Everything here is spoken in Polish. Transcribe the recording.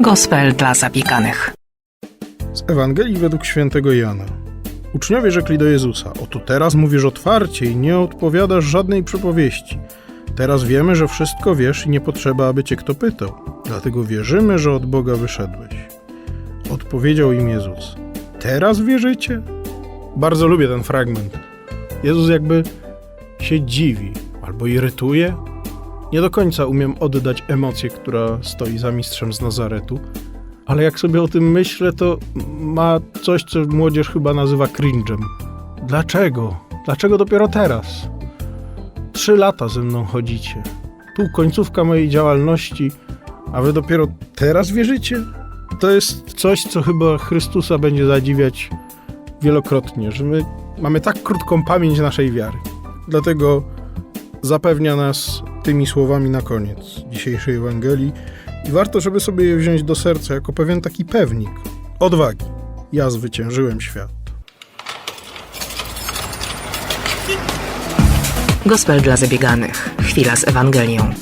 Gospel dla zabieganych. Z Ewangelii według świętego Jana. Uczniowie rzekli do Jezusa: Oto teraz mówisz otwarcie i nie odpowiadasz żadnej przypowieści. Teraz wiemy, że wszystko wiesz i nie potrzeba, aby cię kto pytał. Dlatego wierzymy, że od Boga wyszedłeś. Odpowiedział im Jezus: Teraz wierzycie? Bardzo lubię ten fragment. Jezus jakby się dziwi albo irytuje. Nie do końca umiem oddać emocję, która stoi za mistrzem z Nazaretu ale jak sobie o tym myślę, to ma coś, co młodzież chyba nazywa cringe'em. Dlaczego? Dlaczego dopiero teraz? Trzy lata ze mną chodzicie. Tu końcówka mojej działalności, a wy dopiero teraz wierzycie? To jest coś, co chyba Chrystusa będzie zadziwiać wielokrotnie, że my mamy tak krótką pamięć naszej wiary. Dlatego zapewnia nas tymi słowami na koniec dzisiejszej Ewangelii i warto, żeby sobie je wziąć do serca jako pewien taki pewnik odwagi. Ja zwyciężyłem świat. Gospel dla zabieganych. Chwila z Ewangelią.